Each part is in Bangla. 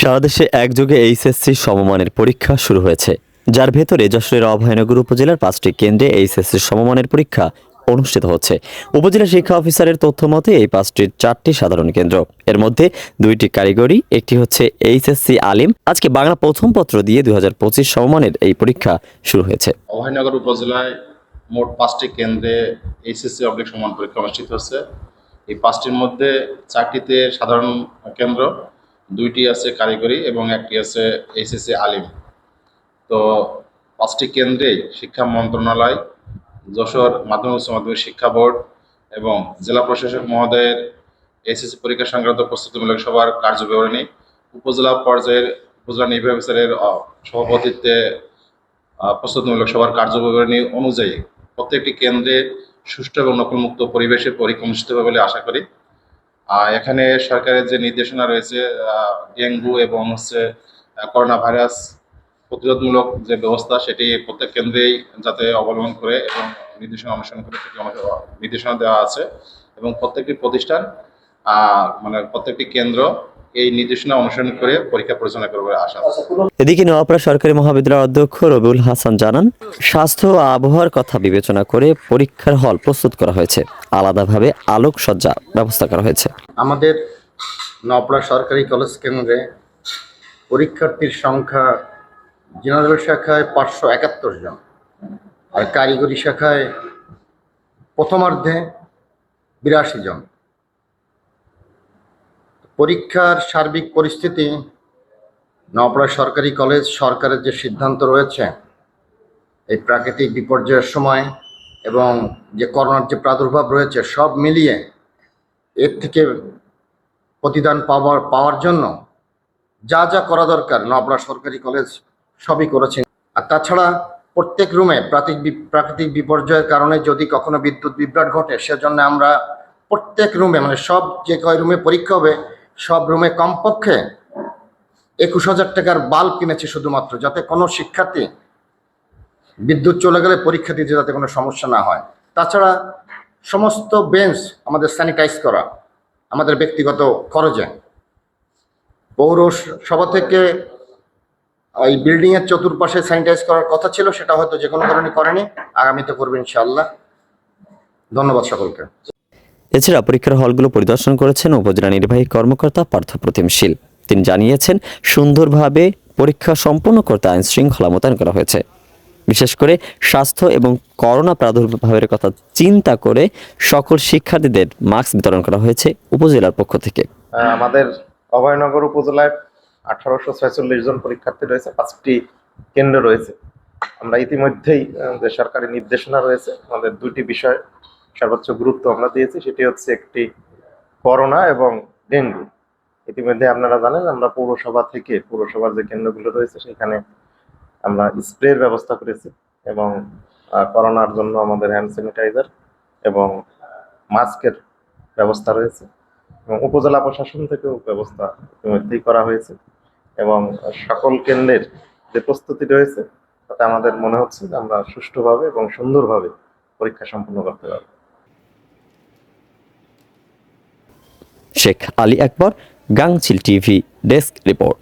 সারা দেশে একযোগে এইচএসসি সমমানের পরীক্ষা শুরু হয়েছে। যার ভেতরে যশোরের অভয়নগর উপজেলার পাঁচটি কেন্দ্রে এইচএসসি সমমানের পরীক্ষা অনুষ্ঠিত হচ্ছে। উপজেলা শিক্ষা অফিসারের তথ্য মতে, এই পাঁচটির চারটি সাধারণ কেন্দ্র। এর মধ্যে দুইটি কারিগরি, একটি হচ্ছে এইচএসসি আলিম। আজকে বাংলা প্রথম পত্র দিয়ে দুই হাজার পঁচিশ সমমানের এই পরীক্ষা শুরু হয়েছে। অভয়নগর উপজেলায় মোট পাঁচটি কেন্দ্রে এইচএসসি অবলিক সমান পরীক্ষা অনুষ্ঠিত হচ্ছে। এই পাঁচটির মধ্যে চারটিতে সাধারণ কেন্দ্র দুইটি আছে কারিগরি এবং একটি আছে এইচএসসি আলিম। তো পাঁচটি কেন্দ্রেই শিক্ষা মন্ত্রণালয়, যশোর মাধ্যমিক উচ্চ মাধ্যমিক শিক্ষা বোর্ড এবং জেলা প্রশাসক মহোদয়ের এইচএসসি পরীক্ষা সংক্রান্ত প্রস্তুতিমূলক সভার কার্যবিবরণী, উপজেলা পর্যায়ের উপজেলা নির্বাহী অফিসারের সভাপতিত্বে প্রস্তুতিমূলক সবার কার্যবিবরণী অনুযায়ী প্রত্যেকটি কেন্দ্রে সুষ্ঠু এবং নকলমুক্ত পরিবেশে পরীক্ষা অনুষ্ঠিত হবে বলে আশা করি। এখানে সরকারের যে নির্দেশনা রয়েছে ডেঙ্গু এবং হচ্ছে করোনা ভাইরাস প্রতিরোধমূলক যে ব্যবস্থা, সেটি প্রত্যেক কেন্দ্রেই যাতে অবলম্বন করে এবং নির্দেশনা অনুসরণ করে সেটি আমাদের নির্দেশনা দেওয়া আছে। এবং প্রত্যেকটি প্রতিষ্ঠান মানে প্রত্যেকটি কেন্দ্র এই নির্দেশনা অনুসরণ করে পরীক্ষা পরিচালনা করবে আশা এদিকে নোয়াপাড়া সরকারি মহাবিদ্যালয়ের অধ্যক্ষ রবিউল হাসান জানান স্বাস্থ্য ও আবহাওয়ার কথা বিবেচনা করে পরীক্ষার হল প্রস্তুত করা হয়েছে। আলাদাভাবে আলোকসজ্জা ব্যবস্থা করা হয়েছে। আমাদের নপড়া সরকারি কলেজ কেন্দ্রে পরীক্ষার্থীর সংখ্যা জেনারেল শাখায় পাঁচশো একাত্তর জন আর কারিগরি শাখায় প্রথমার্ধে বিরাশি জন। পরীক্ষার সার্বিক পরিস্থিতি নপড়া সরকারি কলেজ সরকারের যে সিদ্ধান্ত রয়েছে, এই প্রাকৃতিক বিপর্যয়ের সময় এবং যে করোনার যে প্রাদুর্ভাব রয়েছে, সব মিলিয়ে এর থেকে প্রতিদান পাওয়ার পাওয়ার জন্য যা যা করা দরকার নবরা সরকারি কলেজ সবই করেছে। আর তাছাড়া প্রত্যেক রুমে প্রাকৃতিক প্রাকৃতিক বিপর্যয়ের কারণে যদি কখনো বিদ্যুৎ বিভ্রাট ঘটে, সেজন্য আমরা প্রত্যেক রুমে মানে সব যে কয় রুমে পরীক্ষা হবে সব রুমে কমপক্ষে একুশ হাজার টাকার বাল্ব কিনেছি শুধুমাত্র, যাতে কোনো শিক্ষার্থী বিদ্যুৎ চলে গেলে পরীক্ষা দিতে যাতে কোনো সমস্যা না হয়। তাছাড়া সমস্ত বেঞ্চ আমাদের স্যানিটাইজ করা, আমাদের ব্যক্তিগত খরচে। পৌরসভা থেকে ওই বিল্ডিং এর চতুর্পাশে স্যানিটাইজ করার কথা ছিল, সেটা হয়তো যে কোনো কারণে করেনি। আগামীতে করবে ইনশাআল্লাহ। ধন্যবাদ সকলকে। এছাড়া পরীক্ষার হলগুলো পরিদর্শন করেছেন উপজেলা নির্বাহী কর্মকর্তা পার্থপ্রতিম শীল তিনি জানিয়েছেন, সুন্দরভাবে পরীক্ষা সম্পন্ন করতে আইন শৃঙ্খলা মোতায়েন করা হয়েছে। বিশেষ করে স্বাস্থ্য এবং করোনা প্রাদুর্ভাবের কথা চিন্তা করে সকল শিক্ষার্থীদের মাস্ক বিতরণ করা হয়েছে উপজেলার পক্ষ থেকে। আমাদের অভয়নগর উপজেলায় আঠারোশো ছয়চল্লিশ জন পরীক্ষার্থী রয়েছে, পাঁচটি কেন্দ্র রয়েছে। আমরা ইতিমধ্যেই যে সরকারি নির্দেশনা রয়েছে, আমাদের দুটি বিষয় সর্বোচ্চ গুরুত্ব আমরা দিয়েছি, সেটি হচ্ছে একটি করোনা এবং ডেঙ্গু। ইতিমধ্যে আপনারা জানেন, আমরা পৌরসভা থেকে পৌরসভার যে কেন্দ্রগুলো রয়েছে, সেখানে আমরা স্প্রের ব্যবস্থা করেছি এবং করোনার জন্য আমাদের হ্যান্ড স্যানিটাইজার এবং মাস্কের ব্যবস্থা রয়েছে এবং উপজেলা প্রশাসন থেকেও ব্যবস্থা ইতিমধ্যেই করা হয়েছে এবং সকল কেন্দ্রের যে প্রস্তুতি রয়েছে, তাতে আমাদের মনে হচ্ছে যে আমরা সুষ্ঠুভাবে এবং সুন্দরভাবে পরীক্ষা সম্পন্ন করতে পারব। Sheikh Ali Akbar Gangchil TV desk report.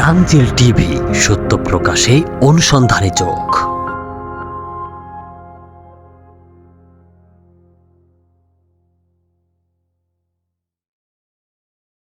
Gangchil TV সত্য প্রকাশে অনুসন্ধানী চোখ।